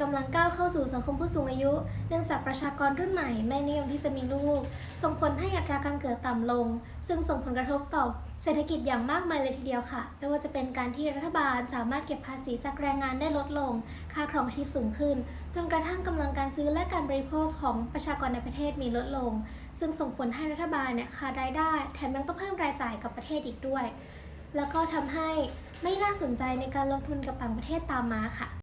กำลังก้าวเข้าสู่สังคมผู้สูงอายุ เนื่องจากประชากรรุ่นใหม่ไม่นิยมที่จะมีลูก ส่งผลให้อัตราการเกิดต่ำลง ซึ่งส่งผลกระทบต่อเศรษฐกิจอย่างมากมายเลยทีเดียวค่ะ ไม่ว่าจะเป็นการที่รัฐบาลสามารถเก็บภาษีจากแรงงานได้ลดลง ค่าครองชีพสูงขึ้น จนกระทั่งกำลังการซื้อและการบริโภคของประชากรในประเทศมีลดลง ซึ่งส่งผลให้รัฐบาลเนี่ยขาดรายได้ แถมยังต้องเพิ่มรายจ่ายกับประเทศอีกด้วย แล้วก็ทำให้ไม่น่าสนใจในการลงทุนกับต่างประเทศตามมาค่ะ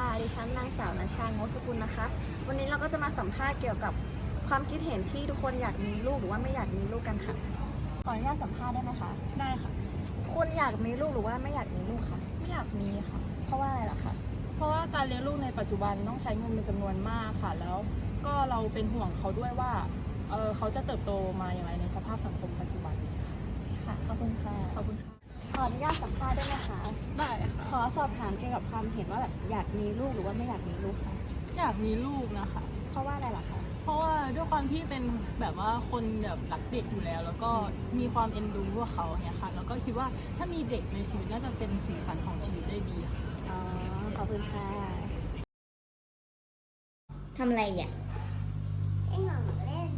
ดีค่ะดิฉันนางสาวนัชชางศกุลนะคะ วันนี้เราก็จะมาสัมภาษณ์เกี่ยวกับความคิดเห็นที่ทุกคนอยากมีลูกหรือว่าไม่อยากมีลูกกันค่ะ ขออนุญาตสัมภาษณ์ได้ไหมคะ ได้ค่ะ คุณอยากมีลูกหรือว่าไม่อยากมีลูกคะ ไม่อยากมีค่ะ เพราะว่าอะไรล่ะคะ เพราะว่าการเลี้ยงลูกในปัจจุบันต้องใช้เงินเป็นจำนวนมากค่ะ แล้วก็เราเป็นห่วงเขาด้วยว่าเออเขาจะเติบโตมาอย่างไรในสภาพสังคมปัจจุบันนี้ค่ะค่ะ ขอบคุณค่ะ ขอบคุณค่ะ สอบถามเกี่ยวกับความเห็นว่าแบบอยากมีลูกหรือว่าไม่อยากมีลูกค่ะอยากมีลูกนะคะ เพราะว่าอะไรล่ะคะ เพราะว่าด้วยความที่เป็นแบบว่าคนแบบรักเด็กอยู่แล้ว แล้วก็มีความเอ็นดูพวกเขาเนี่ยค่ะ แล้วก็คิดว่าถ้ามีเด็กในชีวิตน่าจะเป็นสีสันของชีวิตได้ดีค่ะ อ๋อ ขอบคุณค่ะทำอะไรอะเล่นของเล่น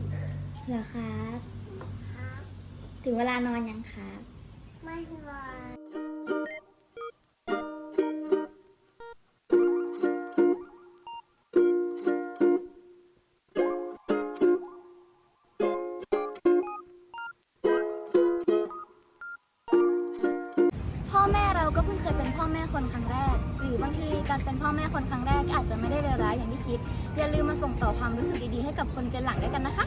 เหรอครับ ครับ ถึงเวลานอนยังครับ ไม่วาน พ่อแม่เราก็เพิ่งเคยเป็นพ่อแม่คนครั้งแรก หรือบางทีการเป็นพ่อแม่คนครั้งแรกอาจจะไม่ได้เลวร้ายอย่างที่คิด อย่าลืมมาส่งต่อความรู้สึกดีๆให้กับคนเจนหลังด้วยกันนะคะ